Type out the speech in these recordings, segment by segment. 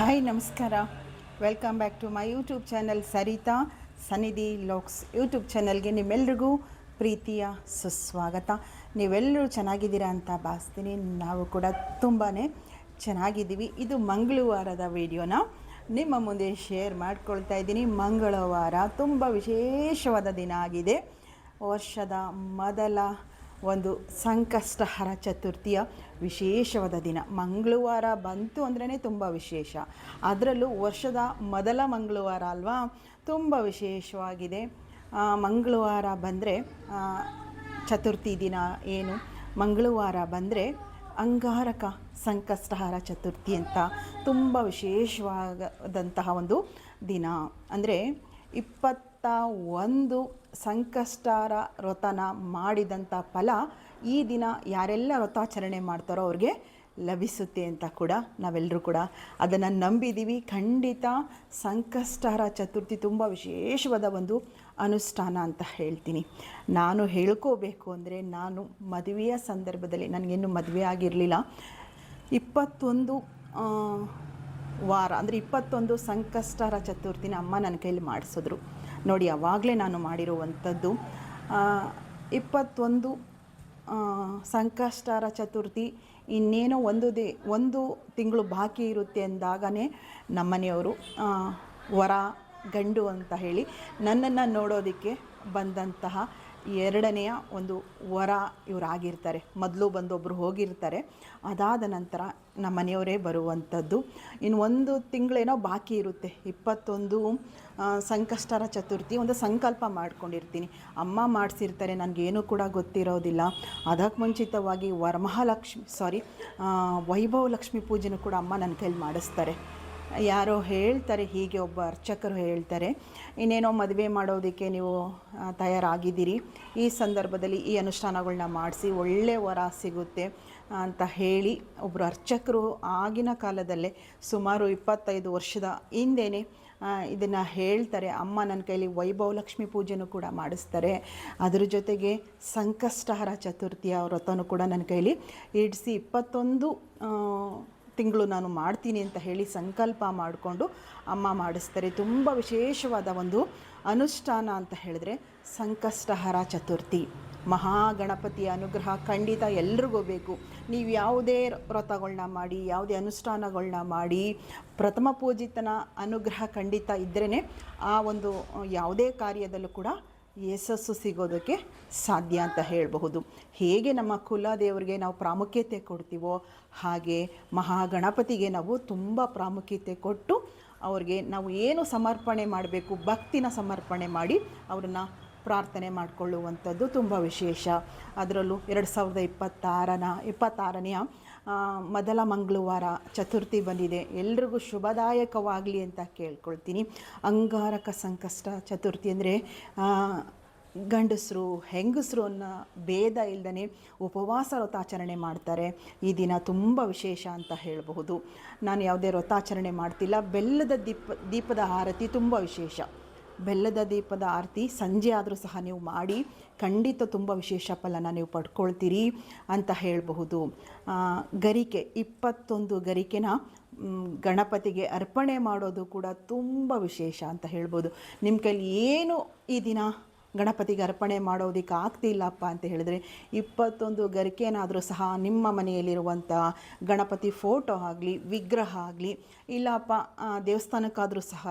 Hi, ನಮಸ್ಕಾರ. Welcome back to my YouTube channel Sarita Sannidhi looks YouTube ಚಾನಲ್ಗೆ ನಿಮ್ಮೆಲ್ರಿಗೂ ಪ್ರೀತಿಯ ಸುಸ್ವಾಗತ. ನೀವೆಲ್ಲರೂ ಚೆನ್ನಾಗಿದ್ದೀರಾ ಅಂತ ಭಾವಿಸ್ತೀನಿ. ನಾವು ಕೂಡ ತುಂಬಾ ಚೆನ್ನಾಗಿದ್ದೀವಿ. ಇದು ಮಂಗಳವಾರದ ವೀಡಿಯೋನ ನಿಮ್ಮ ಮುಂದೆ ಶೇರ್ ಮಾಡ್ಕೊಳ್ತಾ ಇದ್ದೀನಿ. ಮಂಗಳವಾರ ತುಂಬ ವಿಶೇಷವಾದ ದಿನ ಆಗಿದೆ. ವರ್ಷದ ಮೊದಲ ಒಂದು ಸಂಕಷ್ಟಹರ ಚತುರ್ಥಿಯ ವಿಶೇಷವಾದ ದಿನ. ಮಂಗಳವಾರ ಬಂತು ಅಂದ್ರೇ ತುಂಬ ವಿಶೇಷ. ಅದರಲ್ಲೂ ವರ್ಷದ ಮೊದಲ ಮಂಗಳವಾರ ಅಲ್ವಾ? ತುಂಬ ವಿಶೇಷವಾಗಿದೆ. ಮಂಗಳವಾರ ಬಂದರೆ ಚತುರ್ಥಿ ದಿನ ಏನು? ಮಂಗಳವಾರ ಬಂದರೆ ಅಂಗಾರಕ ಸಂಕಷ್ಟಹಾರ ಚತುರ್ಥಿ ಅಂತ ತುಂಬ ವಿಶೇಷವಾದಂತಹ ಒಂದು ದಿನ. ಅಂದರೆ ಇಪ್ಪತ್ತ ಒಂದು ಸಂಕಷ್ಟಾರ ವ್ರತನ ಮಾಡಿದಂಥ ಫಲ ಈ ದಿನ ಯಾರೆಲ್ಲ ವ್ರತಾಚರಣೆ ಮಾಡ್ತಾರೋ ಅವ್ರಿಗೆ ಲಭಿಸುತ್ತೆ ಅಂತ ಕೂಡ ನಾವೆಲ್ಲರೂ ಕೂಡ ಅದನ್ನು ನಂಬಿದ್ದೀವಿ ಖಂಡಿತ ಸಂಕಷ್ಟಾರ ಚತುರ್ಥಿ ತುಂಬ ವಿಶೇಷವಾದ ಒಂದು ಅನುಷ್ಠಾನ ಅಂತ ಹೇಳ್ತೀನಿ. ನಾನು ಹೇಳ್ಕೋಬೇಕು ಅಂದರೆ ನಾನು ಮದುವೆಯ ಸಂದರ್ಭದಲ್ಲಿ ನನಗೇನು ಮದುವೆ ಆಗಿರಲಿಲ್ಲ. ಇಪ್ಪತ್ತೊಂದು ವಾರ ಅಂದರೆ ಇಪ್ಪತ್ತೊಂದು ಸಂಕಷ್ಟಾರ ಚತುರ್ಥಿನ ಅಮ್ಮ ನನ್ನ ಕೈಲಿ ಮಾಡಿಸಿದ್ರು. ನೋಡಿ ಆವಾಗಲೇ ನಾನು ಮಾಡಿರುವಂಥದ್ದು. ಇಪ್ಪತ್ತೊಂದು ಸಂಕಷ್ಟಾರ ಚತುರ್ಥಿ. ಇನ್ನೇನೋ ಒಂದು ದೇ, ಒಂದು ತಿಂಗಳು ಬಾಕಿ ಇರುತ್ತೆ ಅಂದಾಗನೇ ನಮ್ಮನೆಯವರು ವರ ಗಂಡು ಅಂತ ಹೇಳಿ ನನ್ನನ್ನು ನೋಡೋದಕ್ಕೆ ಬಂದಂತಹ ಎರಡನೆಯ ಒಂದು ವರ ಇವರಾಗಿರ್ತಾರೆ. ಮೊದಲು ಬಂದೊಬ್ಬರು ಹೋಗಿರ್ತಾರೆ. ಅದಾದ ನಂತರ ನಮ್ಮ ಮನೆಯವರೇ ಬರುವಂಥದ್ದು. ಇನ್ನು ಒಂದು ತಿಂಗಳೇನೋ ಬಾಕಿ ಇರುತ್ತೆ. ಇಪ್ಪತ್ತೊಂದು ಸಂಕಷ್ಟರ ಚತುರ್ಥಿ ಒಂದು ಸಂಕಲ್ಪ ಮಾಡ್ಕೊಂಡಿರ್ತೀನಿ. ಅಮ್ಮ ಮಾಡಿಸಿರ್ತಾರೆ, ನನಗೇನು ಕೂಡ ಗೊತ್ತಿರೋದಿಲ್ಲ. ಅದಕ್ಕೆ ಮುಂಚಿತವಾಗಿ ವರಮಹಾಲಕ್ಷ್ಮಿ ಸಾರಿ ವೈಭವ ಲಕ್ಷ್ಮಿ ಪೂಜೆನೂ ಕೂಡ ಅಮ್ಮ ನನ್ನ ಕೈಲಿ ಮಾಡಿಸ್ತಾರೆ. ಯಾರೋ ಹೇಳ್ತಾರೆ, ಹೀಗೆ ಒಬ್ಬ ಅರ್ಚಕರು ಹೇಳ್ತಾರೆ, ಇನ್ನೇನೋ ಮದುವೆ ಮಾಡೋದಕ್ಕೆ ನೀವು ತಯಾರಾಗಿದ್ದೀರಿ. ಈ ಸಂದರ್ಭದಲ್ಲಿ ಈ ಅನುಷ್ಠಾನಗಳನ್ನ ಮಾಡಿಸಿ ಒಳ್ಳೆಯ ವರ ಸಿಗುತ್ತೆ, ಅಂತ ಹೇಳಿ ಒಬ್ಬರು ಅರ್ಚಕರು ಆಗಿನ ಕಾಲದಲ್ಲೇ ಸುಮಾರು ಇಪ್ಪತ್ತೈದು ವರ್ಷದ ಹಿಂದೆಯೇ ಇದನ್ನು ಹೇಳ್ತಾರೆ. ಅಮ್ಮ ನನ್ನ ಕೈಲಿ ವೈಭವ ಲಕ್ಷ್ಮಿ ಪೂಜೆನೂ ಕೂಡ ಮಾಡಿಸ್ತಾರೆ. ಅದರ ಜೊತೆಗೆ ಸಂಕಷ್ಟಹರ ಚತುರ್ಥಿಯ ವ್ರತನೂ ಕೂಡ ನನ್ನ ಕೈಲಿ ಇಡಿಸಿ, ಇಪ್ಪತ್ತೊಂದು ತಿಂಗಳು ನಾನು ಮಾಡ್ತೀನಿ ಅಂತ ಹೇಳಿ ಸಂಕಲ್ಪ ಮಾಡಿಕೊಂಡು ಅಮ್ಮ ಮಾಡಿಸ್ತಾರೆ. ತುಂಬ ವಿಶೇಷವಾದ ಒಂದು ಅನುಷ್ಠಾನ ಅಂತ ಹೇಳಿದ್ರೆ ಸಂಕಷ್ಟಹರ ಚತುರ್ಥಿ. ಮಹಾಗಣಪತಿಯ ಅನುಗ್ರಹ ಖಂಡಿತ ಎಲ್ರಿಗೂ ಬೇಕು. ನೀವು ಯಾವುದೇ ವ್ರತಗಳನ್ನ ಮಾಡಿ, ಯಾವುದೇ ಅನುಷ್ಠಾನಗಳನ್ನ ಮಾಡಿ, ಪ್ರಥಮ ಪೂಜಿತನ ಅನುಗ್ರಹ ಖಂಡಿತ ಇದ್ರೇ ಆ ಒಂದು ಯಾವುದೇ ಕಾರ್ಯದಲ್ಲೂ ಕೂಡ ಯಶಸ್ಸು ಸಿಗೋದಕ್ಕೆ ಸಾಧ್ಯ ಅಂತ ಹೇಳಬಹುದು. ಹೇಗೆ ನಮ್ಮ ಕುಲದೇವರಿಗೆ ನಾವು ಪ್ರಾಮುಖ್ಯತೆ ಕೊಡ್ತೀವೋ ಹಾಗೆ ಮಹಾಗಣಪತಿಗೆ ನಾವು ತುಂಬ ಪ್ರಾಮುಖ್ಯತೆ ಕೊಟ್ಟು ಅವ್ರಿಗೆ ನಾವು ಏನು ಸಮರ್ಪಣೆ ಮಾಡಬೇಕು, ಭಕ್ತಿನ ಸಮರ್ಪಣೆ ಮಾಡಿ ಅವ್ರನ್ನ ಪ್ರಾರ್ಥನೆ ಮಾಡಿಕೊಳ್ಳುವಂಥದ್ದು ತುಂಬ ವಿಶೇಷ. ಅದರಲ್ಲೂ ಎರಡು ಸಾವಿರದ ಇಪ್ಪತ್ತಾರನ, ಇಪ್ಪತ್ತಾರನೆಯ ಮೊದಲ ಮಂಗಳವಾರ ಚತುರ್ಥಿ ಬಂದಿದೆ. ಎಲ್ರಿಗೂ ಶುಭದಾಯಕವಾಗಲಿ ಅಂತ ಕೇಳ್ಕೊಳ್ತೀನಿ. ಅಂಗಾರಕ ಸಂಕಷ್ಟ ಚತುರ್ಥಿ ಅಂದರೆ ಗಂಡಸರು, ಹೆಂಗಸರು ಅನ್ನೋ ಭೇದ ಇಲ್ಲದೇ ಉಪವಾಸ ವ್ರತಾಚರಣೆ ಮಾಡ್ತಾರೆ. ಈ ದಿನ ತುಂಬ ವಿಶೇಷ ಅಂತ ಹೇಳಬಹುದು. ನಾನು ಯಾವುದೇ ವ್ರತಾಚರಣೆ ಮಾಡ್ತಿಲ್ಲ. ಬೆಲ್ಲದ ದೀಪ, ದೀಪದ ಆರತಿ ತುಂಬ ವಿಶೇಷ. ಬೆಲ್ಲದ ದೀಪದ ಆರತಿ ಸಂಜೆ ಆದರೂ ಸಹ ನೀವು ಮಾಡಿ, ಖಂಡಿತ ತುಂಬ ವಿಶೇಷ ಫಲನ ನೀವು ಪಡ್ಕೊಳ್ತೀರಿ ಅಂತ ಹೇಳಬಹುದು. ಗರಿಕೆ, ಇಪ್ಪತ್ತೊಂದು ಗರಿಕೆನ ಗಣಪತಿಗೆ ಅರ್ಪಣೆ ಮಾಡೋದು ಕೂಡ ತುಂಬ ವಿಶೇಷ ಅಂತ ಹೇಳ್ಬೋದು. ನಿಮ್ಮ ಕೈಲಿ ಏನು ಈ ದಿನ ಗಣಪತಿಗೆ ಅರ್ಪಣೆ ಮಾಡೋದಕ್ಕೆ ಆಗ್ತಿಲ್ಲಪ್ಪ ಅಂತ ಹೇಳಿದ್ರೆ, ಇಪ್ಪತ್ತೊಂದು ಗರಿಕೆನಾದರೂ ಸಹ ನಿಮ್ಮ ಮನೆಯಲ್ಲಿರುವಂಥ ಗಣಪತಿ ಫೋಟೋ ಆಗಲಿ, ವಿಗ್ರಹ ಆಗಲಿ, ಇಲ್ಲಪ್ಪ ದೇವಸ್ಥಾನಕ್ಕಾದರೂ ಸಹ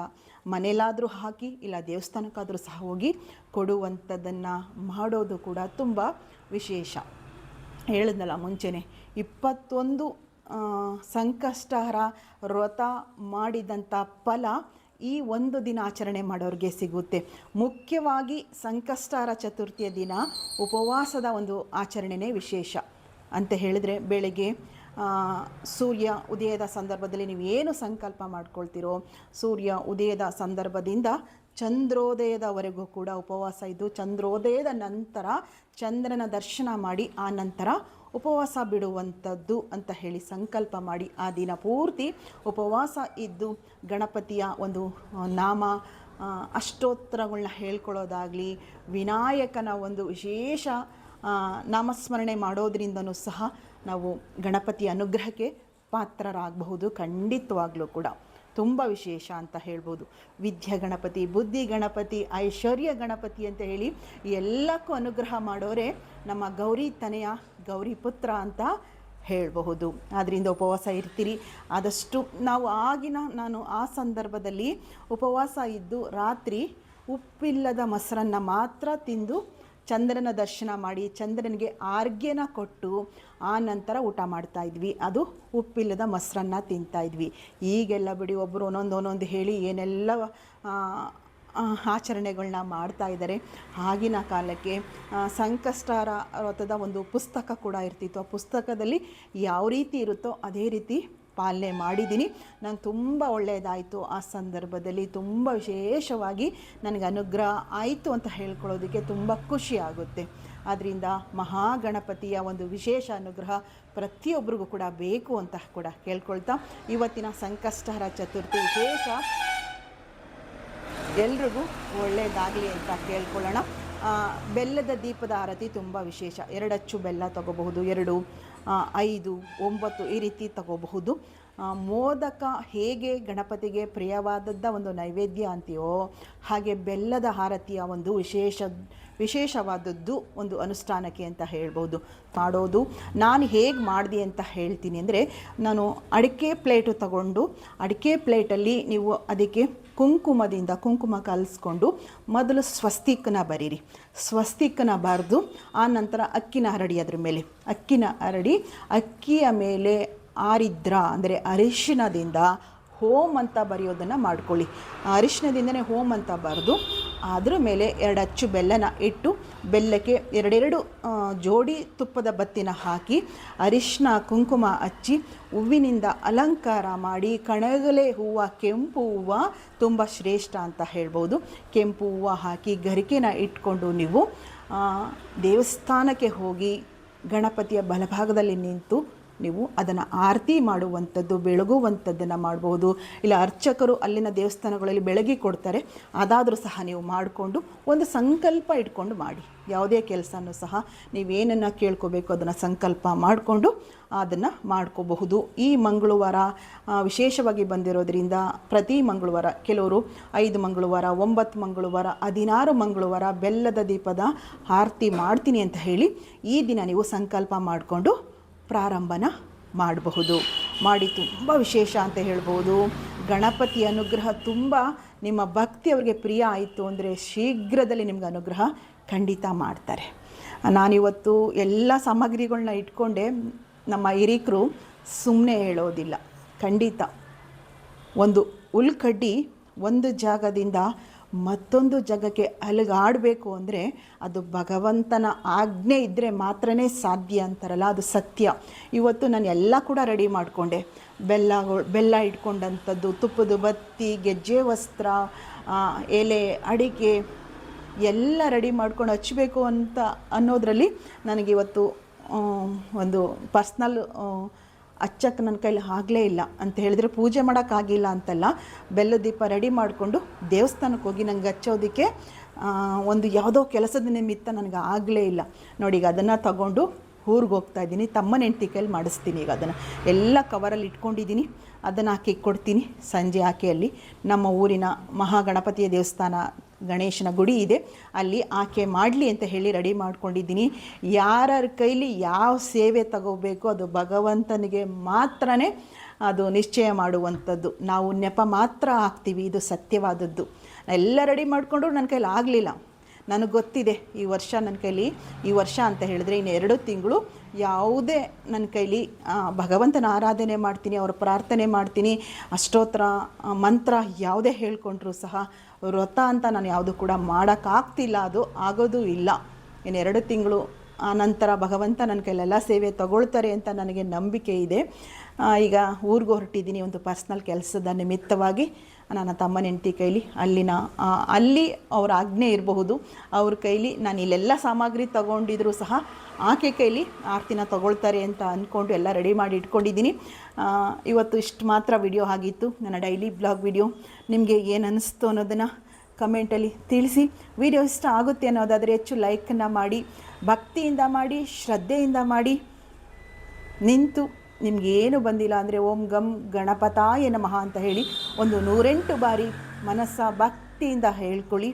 ಮನೇಲಾದರೂ ಹಾಕಿ, ಇಲ್ಲ ದೇವಸ್ಥಾನಕ್ಕಾದರೂ ಸಹ ಹೋಗಿ ಕೊಡುವಂಥದ್ದನ್ನು ಮಾಡೋದು ಕೂಡ ತುಂಬ ವಿಶೇಷ. ಹೇಳಿದ್ನಲ್ಲ ಮುಂಚೆನೆ, ಇಪ್ಪತ್ತೊಂದು ಸಂಕಷ್ಟಹಾರ ವ್ರತ ಮಾಡಿದಂಥ ಫಲ ಈ ಒಂದು ದಿನ ಆಚರಣೆ ಮಾಡೋರಿಗೆ ಸಿಗುತ್ತೆ. ಮುಖ್ಯವಾಗಿ ಸಂಕಷ್ಟಹರ ಚತುರ್ಥಿಯ ದಿನ ಉಪವಾಸದ ಒಂದು ಆಚರಣೆನೇ ವಿಶೇಷ ಅಂತ ಹೇಳಿದರೆ ಬೆಳಗ್ಗೆ ಸೂರ್ಯ ಉದಯದ ಸಂದರ್ಭದಲ್ಲಿ ನೀವು ಏನು ಸಂಕಲ್ಪ ಮಾಡ್ಕೊಳ್ತೀರೋ, ಸೂರ್ಯ ಉದಯದ ಸಂದರ್ಭದಿಂದ ಚಂದ್ರೋದಯದವರೆಗೂ ಕೂಡ ಉಪವಾಸ ಇದ್ದು, ಚಂದ್ರೋದಯದ ನಂತರ ಚಂದ್ರನ ದರ್ಶನ ಮಾಡಿ, ಆ ನಂತರ ಉಪವಾಸ ಬಿಡುವಂಥದ್ದು ಅಂತ ಹೇಳಿ ಸಂಕಲ್ಪ ಮಾಡಿ, ಆ ದಿನ ಪೂರ್ತಿ ಉಪವಾಸ ಇದ್ದು, ಗಣಪತಿಯ ಒಂದು ನಾಮ ಅಷ್ಟೋತ್ತರಗಳನ್ನ ಹೇಳ್ಕೊಳ್ಳೋದಾಗಲಿ, ವಿನಾಯಕನ ಒಂದು ವಿಶೇಷ ನಾಮಸ್ಮರಣೆ ಮಾಡೋದ್ರಿಂದನೂ ಸಹ ನಾವು ಗಣಪತಿ ಅನುಗ್ರಹಕ್ಕೆ ಪಾತ್ರರಾಗಬಹುದು, ಖಂಡಿತವಾಗ್ಲೂ ಕೂಡ. ತುಂಬ ವಿಶೇಷ ಅಂತ ಹೇಳ್ಬೋದು. ವಿದ್ಯೆ ಗಣಪತಿ, ಬುದ್ಧಿ ಗಣಪತಿ, ಐಶ್ವರ್ಯ ಗಣಪತಿ ಅಂತ ಹೇಳಿ ಎಲ್ಲಕ್ಕೂ ಅನುಗ್ರಹ ಮಾಡೋರೆ ನಮ್ಮ ಗೌರಿ ತನೆಯ ಗೌರಿ ಪುತ್ರ ಅಂತ ಹೇಳಬಹುದು. ಆದ್ದರಿಂದ ಉಪವಾಸ ಇರ್ತೀರಿ. ಆದಷ್ಟು ನಾವು ಆಗಿನ ನಾನು ಆ ಸಂದರ್ಭದಲ್ಲಿ ಉಪವಾಸ ಇದ್ದು ರಾತ್ರಿ ಉಪ್ಪಿಲ್ಲದ ಮೊಸರನ್ನು ಮಾತ್ರ ತಿಂದು ಚಂದ್ರನ ದರ್ಶನ ಮಾಡಿ ಚಂದ್ರನಿಗೆ ಆರ್ಗ್ಯನ ಕೊಟ್ಟು ಆ ನಂತರ ಊಟ ಮಾಡ್ತಾ ಇದ್ವಿ. ಅದು ಉಪ್ಪಿಲ್ಲದ ಮೊಸರನ್ನ ತಿಂತಾ ಇದ್ವಿ. ಈಗೆಲ್ಲ ಬಿಡಿ ಒಬ್ಬರು ಒಂದೊಂದು ಒಂದೊಂದು ಹೇಳಿ ಏನೆಲ್ಲ ಆಚರಣೆಗಳನ್ನ ಮಾಡ್ತಾ ಇದ್ದಾರೆ. ಆಗಿನ ಕಾಲಕ್ಕೆ ಸಂಕಷ್ಟರ ವ್ರತದ ಒಂದು ಪುಸ್ತಕ ಕೂಡ ಇರ್ತಿತ್ತು. ಆ ಪುಸ್ತಕದಲ್ಲಿ ಯಾವ ರೀತಿ ಇರುತ್ತೋ ಅದೇ ರೀತಿ ಪಾಲನೆ ಮಾಡಿದ್ದೀನಿ. ನಂಗೆ ತುಂಬ ಒಳ್ಳೆಯದಾಯಿತು ಆ ಸಂದರ್ಭದಲ್ಲಿ. ತುಂಬ ವಿಶೇಷವಾಗಿ ನನಗೆ ಅನುಗ್ರಹ ಆಯಿತು ಅಂತ ಹೇಳ್ಕೊಳ್ಳೋದಕ್ಕೆ ತುಂಬ ಖುಷಿ ಆಗುತ್ತೆ. ಆದ್ದರಿಂದ ಮಹಾಗಣಪತಿಯ ಒಂದು ವಿಶೇಷ ಅನುಗ್ರಹ ಪ್ರತಿಯೊಬ್ಬರಿಗೂ ಕೂಡ ಬೇಕು ಅಂತ ಕೂಡ ಕೇಳ್ಕೊಳ್ತಾ ಇವತ್ತಿನ ಸಂಕಷ್ಟಹರ ಚತುರ್ಥಿ ವಿಶೇಷ ಎಲ್ರಿಗೂ ಒಳ್ಳೆಯದಾಗಲಿ ಅಂತ ಕೇಳ್ಕೊಳ್ಳೋಣ. ಬೆಲ್ಲದ ದೀಪದ ಆರತಿ ತುಂಬ ವಿಶೇಷ. ಎರಡಚ್ಚು ಬೆಲ್ಲ ತಗೋಬಹುದು, ಎರಡು ಐದು ಒಂಬತ್ತು ಈ ರೀತಿ ತಗೋಬಹುದು. ಮೋದಕ ಹೇಗೆ ಗಣಪತಿಗೆ ಪ್ರಿಯವಾದದ್ದ ಒಂದು ನೈವೇದ್ಯ ಅಂತೀಯೋ, ಹಾಗೆ ಬೆಲ್ಲದ ಆರತಿಯ ಒಂದು ವಿಶೇಷ, ವಿಶೇಷವಾದದ್ದು ಒಂದು ಅನುಷ್ಠಾನಕ್ಕೆ ಅಂತ ಹೇಳ್ಬೋದು. ಮಾಡೋದು. ನಾನು ಹೇಗೆ ಮಾಡಿದೆ ಅಂತ ಹೇಳ್ತೀನಿ ಅಂದರೆ, ನಾನು ಅಡಿಕೆ ಪ್ಲೇಟು ತಗೊಂಡು, ಅಡಿಕೆ ಪ್ಲೇಟಲ್ಲಿ ನೀವು ಅದಕ್ಕೆ ಕುಂಕುಮದಿಂದ ಕುಂಕುಮ ಕಲಿಸ್ಕೊಂಡು ಮೊದಲು ಸ್ವಸ್ತಿಕನ ಬರೀರಿ. ಸ್ವಸ್ತಿಕನ ಬರೆದು, ಆ ನಂತರ ಅಕ್ಕಿನ ಹರಡಿ ಅದ್ರ ಮೇಲೆ. ಅಕ್ಕಿನ ಹರಡಿ, ಅಕ್ಕಿಯ ಮೇಲೆ ಆರಿದ್ರ, ಅಂದರೆ ಅರಿಶಿಣದಿಂದ ಹೋಮ್ ಅಂತ ಬರೆಯೋದನ್ನು ಮಾಡ್ಕೊಳ್ಳಿ. ಆ ಅರಿಶಿಣದಿಂದನೇ ಹೋಮ್ ಅಂತ ಬರೆದು ಅದ್ರ ಮೇಲೆ ಎರಡು ಅಚ್ಚು ಬೆಲ್ಲನ ಇಟ್ಟು ಬೆಲ್ಲಕ್ಕೆ ಎರಡೆರಡು ಜೋಡಿ ತುಪ್ಪದ ಬತ್ತಿನ ಹಾಕಿ ಅರಿಶಿನ, ಕುಂಕುಮ ಹಚ್ಚಿ ಹೂವಿನಿಂದ ಅಲಂಕಾರ ಮಾಡಿ ಕಣಗಲೆ ಹೂವು, ಕೆಂಪು ಹೂವು ತುಂಬ ಶ್ರೇಷ್ಠ ಅಂತ ಹೇಳ್ಬೋದು. ಕೆಂಪು ಹೂವು ಹಾಕಿ ಗರಿಕೆನ ಇಟ್ಕೊಂಡು ನೀವು ದೇವಸ್ಥಾನಕ್ಕೆ ಹೋಗಿ ಗಣಪತಿಯ ಬಲಭಾಗದಲ್ಲಿ ನಿಂತು ನೀವು ಅದನ್ನು ಆರತಿ ಮಾಡುವಂಥದ್ದು, ಬೆಳಗುವಂಥದ್ದನ್ನು ಮಾಡ್ಬೋದು ಇಲ್ಲ, ಅರ್ಚಕರು ಅಲ್ಲಿನ ದೇವಸ್ಥಾನಗಳಲ್ಲಿ ಬೆಳಗಿ ಕೊಡ್ತಾರೆ. ಅದಾದರೂ ಸಹ ನೀವು ಮಾಡಿಕೊಂಡು ಒಂದು ಸಂಕಲ್ಪ ಇಟ್ಕೊಂಡು ಮಾಡಿ. ಯಾವುದೇ ಕೆಲಸನೂ ಸಹ ನೀವೇನನ್ನು ಕೇಳ್ಕೋಬೇಕು ಅದನ್ನು ಸಂಕಲ್ಪ ಮಾಡಿಕೊಂಡು ಅದನ್ನು ಮಾಡ್ಕೋಬಹುದು. ಈ ಮಂಗಳವಾರ ವಿಶೇಷವಾಗಿ ಬಂದಿರೋದ್ರಿಂದ ಪ್ರತಿ ಮಂಗಳವಾರ ಕೆಲವರು ಐದು ಮಂಗಳವಾರ, ಒಂಬತ್ತು ಮಂಗಳವಾರ, ಹದಿನಾರು ಮಂಗಳವಾರ ಬೆಲ್ಲದ ದೀಪದ ಆರತಿ ಮಾಡ್ತೀನಿ ಅಂತ ಹೇಳಿ ಈ ದಿನ ನೀವು ಸಂಕಲ್ಪ ಮಾಡಿಕೊಂಡು ಪ್ರಾರಂಭನ ಮಾಡಬಹುದು. ಮಾಡಿ ತುಂಬ ವಿಶೇಷ ಅಂತ ಹೇಳ್ಬೋದು. ಗಣಪತಿ ಅನುಗ್ರಹ ತುಂಬ ನಿಮ್ಮ ಭಕ್ತಿ ಅವರಿಗೆ ಪ್ರಿಯ ಆಯಿತು ಅಂದರೆ ಶೀಘ್ರದಲ್ಲಿ ನಿಮ್ಗೆ ಅನುಗ್ರಹ ಖಂಡಿತ ಮಾಡ್ತಾರೆ. ನಾನಿವತ್ತು ಎಲ್ಲ ಸಾಮಗ್ರಿಗಳನ್ನ ಇಟ್ಕೊಂಡೆ. ನಮ್ಮ ಹಿರೀಕರು ಸುಮ್ಮನೆ ಹೇಳೋದಿಲ್ಲ. ಖಂಡಿತ. ಒಂದು ಉಲ್ಕಡ್ಡಿ ಒಂದು ಜಾಗದಿಂದ ಮತ್ತೊಂದು ಜಗಕ್ಕೆ ಅಲಗಾಡಬೇಕು ಅಂದರೆ ಅದು ಭಗವಂತನ ಆಜ್ಞೆ ಇದ್ದರೆ ಮಾತ್ರನೇ ಸಾಧ್ಯ ಅಂತಾರಲ್ಲ, ಅದು ಸತ್ಯ. ಇವತ್ತು ನಾನು ಎಲ್ಲ ಕೂಡ ರೆಡಿ ಮಾಡಿಕೊಂಡೆ. ಬೆಲ್ಲ ಬೆಲ್ಲ ಇಟ್ಕೊಂಡಂಥದ್ದು, ತುಪ್ಪದ ಬತ್ತಿ, ಗೆಜ್ಜೆ ವಸ್ತ್ರ ಎಲೆ, ಅಡಿಕೆ ಎಲ್ಲ ರೆಡಿ ಮಾಡ್ಕೊಂಡು ಹಚ್ಚಬೇಕು ಅಂತ ಅನ್ನೋದರಲ್ಲಿ ನನಗಿವತ್ತು ಒಂದು ಪರ್ಸ್ನಲ್ ಹಚ್ಚಕ್ಕೆ ನನ್ನ ಕೈಲಿ ಆಗಲೇ ಇಲ್ಲ ಅಂತ ಹೇಳಿದ್ರೆ ಪೂಜೆ ಮಾಡೋಕ್ಕಾಗಿಲ್ಲ ಅಂತಲ್ಲ, ಬೆಲ್ಲ ದೀಪ ರೆಡಿ ಮಾಡಿಕೊಂಡು ದೇವಸ್ಥಾನಕ್ಕೆ ಹೋಗಿ ನಂಗೆ ಹಚ್ಚೋದಕ್ಕೆ ಒಂದು ಯಾವುದೋ ಕೆಲಸದ ನಿಮಿತ್ತ ನನಗೆ ಆಗಲೇ ಇಲ್ಲ. ನೋಡಿ, ಈಗ ಅದನ್ನು ತಗೊಂಡು ಊರಿಗೆ ಹೋಗ್ತಾ ಇದ್ದೀನಿ. ತಮ್ಮನ ಹೆಂಡ್ತಿ ಕೈಲಿ ಮಾಡಿಸ್ತೀನಿ ಈಗ ಅದನ್ನು. ಎಲ್ಲ ಕವರಲ್ಲಿ ಇಟ್ಕೊಂಡಿದ್ದೀನಿ. ಅದನ್ನು ಹಾಕಿ ಕೊಡ್ತೀನಿ. ಸಂಜೆ ಹಾಕಿ ಅಲ್ಲಿ ನಮ್ಮ ಊರಿನ ಮಹಾಗಣಪತಿಯ ದೇವಸ್ಥಾನ ಗಣೇಶನ ಗುಡಿ ಇದೆ. ಅಲ್ಲಿ ಆಕೆ ಮಾಡಲಿ ಅಂತ ಹೇಳಿ ರೆಡಿ ಮಾಡ್ಕೊಂಡಿದ್ದೀನಿ. ಯಾರ್ಯಾರ ಕೈಲಿ ಯಾವ ಸೇವೆ ತಗೋಬೇಕು, ಅದು ಭಗವಂತನಿಗೆ ಮಾತ್ರನೇ ಅದು ನಿಶ್ಚಯ ಮಾಡುವಂಥದ್ದು. ನಾವು ನೆಪ ಮಾತ್ರ ಹಾಕ್ತೀವಿ, ಇದು ಸತ್ಯವಾದದ್ದು. ಎಲ್ಲ ರೆಡಿ ಮಾಡಿಕೊಂಡ್ರು ನನ್ನ ಕೈಲಿ ಆಗಲಿಲ್ಲ. ನನಗೆ ಗೊತ್ತಿದೆ, ಈ ವರ್ಷ ನನ್ನ ಕೈಲಿ, ಈ ವರ್ಷ ಅಂತ ಹೇಳಿದ್ರೆ ಇನ್ನು ಎರಡು ತಿಂಗಳು ಯಾವುದೇ ನನ್ನ ಕೈಲಿ ಭಗವಂತನ ಆರಾಧನೆ ಮಾಡ್ತೀನಿ, ಅವರ ಪ್ರಾರ್ಥನೆ ಮಾಡ್ತೀನಿ, ಅಷ್ಟೋತ್ರ ಮಂತ್ರ ಯಾವುದೇ ಹೇಳ್ಕೊಂಡ್ರು ಸಹ, ವ್ರತ ಅಂತ ನಾನು ಯಾವುದು ಕೂಡ ಮಾಡೋಕ್ಕಾಗ್ತಿಲ್ಲ, ಅದು ಆಗೋದೂ ಇಲ್ಲ. ಇನ್ನು ಎರಡು ತಿಂಗಳು ಆ ನಂತರ ಭಗವಂತ ನನ್ನ ಕೈಲೆಲ್ಲ ಸೇವೆ ತಗೊಳ್ತಾರೆ ಅಂತ ನನಗೆ ನಂಬಿಕೆ ಇದೆ. ಈಗ ಊರಿಗೆ ಹೊರಟಿದ್ದೀನಿ, ಒಂದು ಪರ್ಸ್ನಲ್ ಕೆಲಸದ ನಿಮಿತ್ತವಾಗಿ. ನನ್ನ ತಮ್ಮನ ಹೆಂಡತಿ ಕೈಲಿ ಅಲ್ಲಿನ ಅಲ್ಲಿ ಅವ್ರ ಆಜ್ಞೆ ಇರಬಹುದು. ಅವ್ರ ಕೈಲಿ ನಾನು ಇಲ್ಲೆಲ್ಲ ಸಾಮಗ್ರಿ ತಗೊಂಡಿದ್ರು ಸಹ ಆಕೆ ಕೈಲಿ ಆರ್ತಿನ ತಗೊಳ್ತಾರೆ ಅಂತ ಅಂದ್ಕೊಂಡು ಎಲ್ಲ ರೆಡಿ ಮಾಡಿ ಇಟ್ಕೊಂಡಿದ್ದೀನಿ. ಇವತ್ತು ಇಷ್ಟು ಮಾತ್ರ ವಿಡಿಯೋ ಆಗಿತ್ತು. ನನ್ನ ಡೈಲಿ ಬ್ಲಾಗ್ ವಿಡಿಯೋ ನಿಮಗೆ ಏನು ಅನ್ನಿಸ್ತು ಅನ್ನೋದನ್ನು ಕಮೆಂಟಲ್ಲಿ ತಿಳಿಸಿ. ವಿಡಿಯೋ ಇಷ್ಟ ಆಗುತ್ತೆ ಅನ್ನೋದಾದರೆ ಹೆಚ್ಚು ಲೈಕನ್ನು ಮಾಡಿ, ಭಕ್ತಿಯಿಂದ ಮಾಡಿ, ಶ್ರದ್ಧೆಯಿಂದ ಮಾಡಿ ನಿಂತು ನಿಮಗೇನು ಬಂದಿಲ್ಲ ಅಂದರೆ ಓಂ ಗಂ ಗಣಪತಾಯ ನಮಃ ಅಂತ ಹೇಳಿ ಒಂದು ನೂರೆಂಟು ಬಾರಿ ಮನಸ್ಸ ಭಕ್ತಿಯಿಂದ ಹೇಳ್ಕೊಳ್ಳಿ.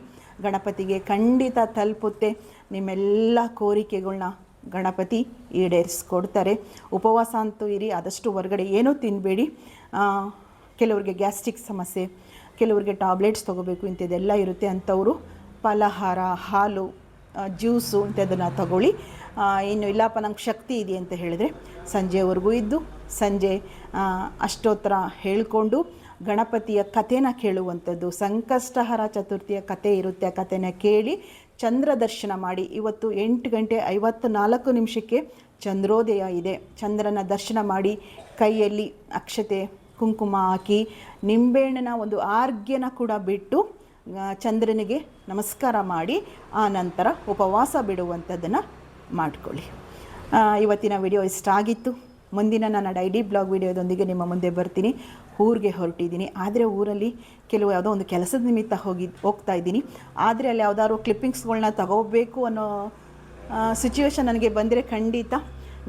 ಗಣಪತಿಗೆ ಖಂಡಿತ ತಲುಪುತ್ತೆ. ನಿಮ್ಮೆಲ್ಲ ಕೋರಿಕೆಗಳನ್ನ ಗಣಪತಿ ಈಡೇರಿಸ್ಕೊಡ್ತಾರೆ. ಉಪವಾಸ ಅಂತೂ ಇರಿ, ಆದಷ್ಟು ಹೊರಗಡೆ ಏನೂ ತಿನ್ನಬೇಡಿ ಕೆಲವ್ರಿಗೆ ಗ್ಯಾಸ್ಟ್ರಿಕ್ ಸಮಸ್ಯೆ, ಕೆಲವ್ರಿಗೆ ಟ್ಯಾಬ್ಲೆಟ್ಸ್ ತೊಗೋಬೇಕು, ಇಂಥದ್ದೆಲ್ಲ ಇರುತ್ತೆ ಅಂಥವರು. ಫಲಹಾರ, ಹಾಲು ಜ್ಯೂಸು ಇಂಥದ್ದನ್ನು ತಗೊಳ್ಳಿ. ಇನ್ನು ಇಲ್ಲಪ್ಪ ನಂಗೆ ಶಕ್ತಿ ಇದೆ ಅಂತ ಹೇಳಿದರೆ ಸಂಜೆವರೆಗೂ ಇದ್ದು ಸಂಜೆ ಅಷ್ಟೋತ್ತರ ಹೇಳಿಕೊಂಡು ಗಣಪತಿಯ ಕಥೆನ ಕೇಳುವಂಥದ್ದು, ಸಂಕಷ್ಟಹರ ಚತುರ್ಥಿಯ ಕಥೆ ಇರುತ್ತೆ ಆ ಕಥೆನ ಕೇಳಿ ಚಂದ್ರ ದರ್ಶನ ಮಾಡಿ. ಇವತ್ತು ಎಂಟು ಗಂಟೆ ಐವತ್ತು ನಾಲ್ಕು ನಿಮಿಷಕ್ಕೆ ಚಂದ್ರೋದಯ ಇದೆ. ಚಂದ್ರನ ದರ್ಶನ ಮಾಡಿ ಕೈಯಲ್ಲಿ ಅಕ್ಷತೆ, ಕುಂಕುಮ ಹಾಕಿ ನಿಂಬೆಹಣ್ಣಿನ ಒಂದು ಆರ್ಗ್ಯನ ಕೂಡ ಬಿಟ್ಟು ಚಂದ್ರನಿಗೆ ನಮಸ್ಕಾರ ಮಾಡಿ, ಆ ನಂತರ ಉಪವಾಸ ಬಿಡುವಂಥದ್ದನ್ನು ಮಾಡಿಕೊಳ್ಳಿ. ಇವತ್ತಿನ ವಿಡಿಯೋ ಇಷ್ಟ ಆಗಿತ್ತು. ಮುಂದಿನ ನನ್ನ ಡೈಡಿ ಬ್ಲಾಗ್ ವಿಡಿಯೋದೊಂದಿಗೆ ನಿಮ್ಮ ಮುಂದೆ ಬರ್ತೀನಿ. ಊರಿಗೆ ಹೊರಟಿದ್ದೀನಿ. ಆದರೆ ಊರಲ್ಲಿ ಕೆಲವು ಯಾವುದೋ ಒಂದು ಕೆಲಸದ ನಿಮಿತ್ತ ಹೋಗಿ, ಹೋಗ್ತಾ ಇದ್ದೀನಿ. ಆದರೆ ಅಲ್ಲಿ ಯಾವುದಾದ್ರು ಕ್ಲಿಪ್ಪಿಂಗ್ಸ್ಗಳನ್ನ ತಗೋಬೇಕು ಅನ್ನೋ ಸಿಚುವೇಶನ್ ನನಗೆ ಬಂದರೆ ಖಂಡಿತ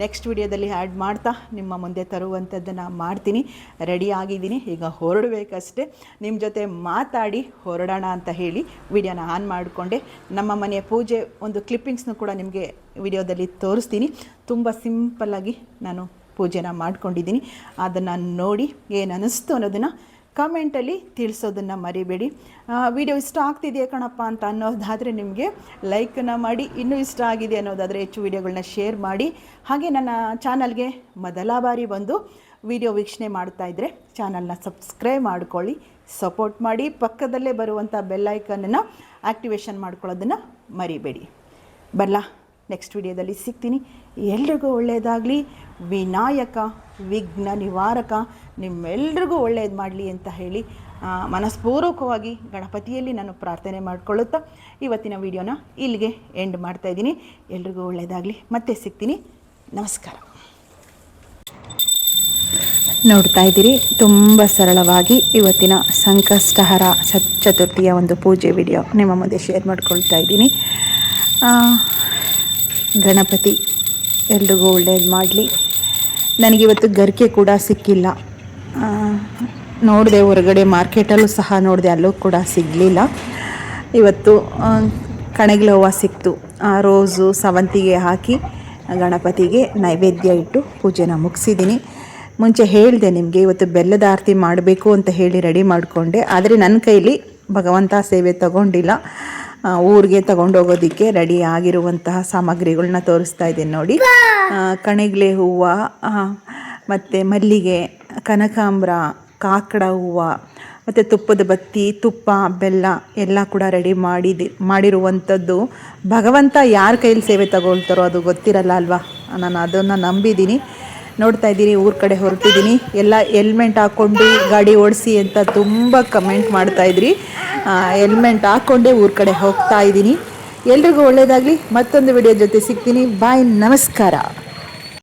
ನೆಕ್ಸ್ಟ್ ವಿಡಿಯೋದಲ್ಲಿ ಆ್ಯಡ್ ಮಾಡ್ತಾ, ನಿಮ್ಮ ಮುಂದೆ ತರುವಂಥದ್ದನ್ನು ಮಾಡ್ತೀನಿ. ರೆಡಿ ಆಗಿದ್ದೀನಿ. ಈಗ ಹೊರಡಬೇಕಷ್ಟೇ. ನಿಮ್ಮ ಜೊತೆ ಮಾತಾಡಿ ಹೊರಡೋಣ ಅಂತ ಹೇಳಿ ವಿಡಿಯೋನ ಆನ್ ಮಾಡಿಕೊಂಡೆ. ನಮ್ಮ ಮನೆಯ ಪೂಜೆ ಒಂದು ಕ್ಲಿಪ್ಪಿಂಗ್ಸ್ನು ಕೂಡ ನಿಮಗೆ ವಿಡಿಯೋದಲ್ಲಿ ತೋರಿಸ್ತೀನಿ. ತುಂಬ ಸಿಂಪಲ್ಲಾಗಿ ನಾನು ಪೂಜೆನ ಮಾಡ್ಕೊಂಡಿದ್ದೀನಿ. ಅದನ್ನು ನೋಡಿ ಏನು ಅನ್ನಿಸ್ತು ಅನ್ನೋದನ್ನು ಕಮೆಂಟಲ್ಲಿ ತಿಳಿಸೋದನ್ನು ಮರಿಬೇಡಿ. ವಿಡಿಯೋ ಇಷ್ಟ ಆಗ್ತಿದೆಯಾ ಕಣಪ್ಪ ಅಂತ ಅನ್ನೋದಾದರೆ ನಿಮಗೆ ಲೈಕನ್ನು ಮಾಡಿ, ಇನ್ನೂ ಇಷ್ಟ ಆಗಿದೆ ಅನ್ನೋದಾದರೆ ಹೆಚ್ಚು ವಿಡಿಯೋಗಳನ್ನ ಶೇರ್ ಮಾಡಿ. ಹಾಗೆ ನನ್ನ ಚಾನಲ್ಗೆ ಮೊದಲ ಬಾರಿ ಬಂದು ವಿಡಿಯೋ ವೀಕ್ಷಣೆ ಮಾಡ್ತಾ ಇದ್ದರೆ ಚಾನಲ್ನ ಸಬ್ಸ್ಕ್ರೈಬ್ ಮಾಡ್ಕೊಳ್ಳಿ, ಸಪೋರ್ಟ್ ಮಾಡಿ, ಪಕ್ಕದಲ್ಲೇ ಬರುವಂಥ ಬೆಲ್ಲೈಕನನ್ನು ಆ್ಯಕ್ಟಿವೇಶನ್ ಮಾಡ್ಕೊಳ್ಳೋದನ್ನು ಮರಿಬೇಡಿ. ಬರಲಾ? ನೆಕ್ಸ್ಟ್ ವಿಡಿಯೋದಲ್ಲಿ ಸಿಗ್ತೀನಿ. ಎಲ್ರಿಗೂ ಒಳ್ಳೆಯದಾಗಲಿ ವಿನಾಯಕ, ವಿಘ್ನ ನಿವಾರಕ, ನಿಮ್ಮೆಲ್ರಿಗೂ ಒಳ್ಳೆಯದು ಮಾಡಲಿ ಅಂತ ಹೇಳಿ ಮನಸ್ಪೂರ್ವಕವಾಗಿ ಗಣಪತಿಯಲ್ಲಿ ನಾನು ಪ್ರಾರ್ಥನೆ ಮಾಡಿಕೊಳ್ಳುತ್ತಾ ಇವತ್ತಿನ ವಿಡಿಯೋನ ಇಲ್ಲಿಗೆ ಎಂಡ್ ಮಾಡ್ತಾ ಇದ್ದೀನಿ. ಎಲ್ರಿಗೂ ಒಳ್ಳೆಯದಾಗಲಿ ಮತ್ತೆ ಸಿಗ್ತೀನಿ. ನಮಸ್ಕಾರ. ನೋಡ್ತಾ ಇದ್ದೀರಿ, ತುಂಬ ಸರಳವಾಗಿ ಇವತ್ತಿನ ಸಂಕಷ್ಟಹರ ಚತುರ್ಥಿಯ ಒಂದು ಪೂಜೆ ವಿಡಿಯೋ ನಿಮ್ಮ ಮುಂದೆ ಶೇರ್ ಮಾಡ್ಕೊಳ್ತಾ ಇದ್ದೀನಿ. ಗಣಪತಿ, ಎಲ್ರಿಗೂ ಒಳ್ಳೇದು ಮಾಡಲಿ. ನನಗಿವತ್ತು ಗರಿಕೆ ಕೂಡ ಸಿಕ್ಕಿಲ್ಲ. ನೋಡಿದೆ ಹೊರಗಡೆ ಮಾರ್ಕೆಟಲ್ಲೂ ಸಹ ನೋಡಿದೆ ಅಲ್ಲೂ ಕೂಡ ಸಿಗಲಿಲ್ಲ. ಇವತ್ತು ಕಣಗಿಲ ಹೂವು ಸಿಕ್ತು. ಆ, ರೋಸು, ಸವಂತಿಗೆ ಹಾಕಿ ಗಣಪತಿಗೆ ನೈವೇದ್ಯ ಇಟ್ಟು ಪೂಜೆನ ಮುಗಿಸಿದ್ದೀನಿ ಮುಂಚೆ ಹೇಳಿದೆ ನಿಮಗೆ, ಇವತ್ತು ಬೆಲ್ಲದ ಆರತಿ ಮಾಡಬೇಕು ಅಂತ ಹೇಳಿ ರೆಡಿ ಮಾಡಿಕೊಂಡೆ. ಆದರೆ ನನ್ನ ಕೈಲಿ ಭಗವಂತ ಸೇವೆ ತಗೊಂಡಿಲ್ಲ. ಊರಿಗೆ ತಗೊಂಡೋಗೋದಕ್ಕೆ ರೆಡಿ ಆಗಿರುವಂತಹ ಸಾಮಗ್ರಿಗಳನ್ನ ತೋರಿಸ್ತಾ ಇದ್ದೀನಿ ನೋಡಿ. ಕಣಗ್ಲೆ ಹೂವು ಮತ್ತು ಮಲ್ಲಿಗೆ, ಕನಕಾಂಬ್ರ, ಕಾಕಡ ಹೂವು, ಮತ್ತು ತುಪ್ಪದ ಬತ್ತಿ, ತುಪ್ಪ, ಬೆಲ್ಲ ಎಲ್ಲ ಕೂಡ ರೆಡಿ ಮಾಡಿದೆ, ಮಾಡಿರುವಂಥದ್ದು. ಭಗವಂತ ಯಾರ ಕೈಯಲ್ಲಿ ಸೇವೆ ತಗೊಳ್ತಾರೋ ಅದು ಗೊತ್ತಿರಲ್ಲ ಅಲ್ವಾ? ನಾನು ಅದನ್ನು ನಂಬಿದ್ದೀನಿ. ನೋಡ್ತಾ ಇದ್ದೀನಿ ಊರ ಕಡೆ ಹೊರಟಿದ್ದೀನಿ. ಎಲ್ಲ ಹೆಲ್ಮೆಟ್ ಹಾಕ್ಕೊಂಡು ಗಾಡಿ ಓಡಿಸಿ ಅಂತ ತುಂಬ ಕಮೆಂಟ್ ಮಾಡ್ತಾಯಿದ್ರಿ ಹೆಲ್ಮೆಟ್ ಹಾಕ್ಕೊಂಡೇ ಊರ ಕಡೆ ಹೋಗ್ತಾ ಇದ್ದೀನಿ. ಎಲ್ರಿಗೂ ಒಳ್ಳೆಯದಾಗಲಿ ಮತ್ತೊಂದು ವಿಡಿಯೋ ಜೊತೆ ಸಿಗ್ತೀನಿ. ಬಾಯ್ ನಮಸ್ಕಾರ.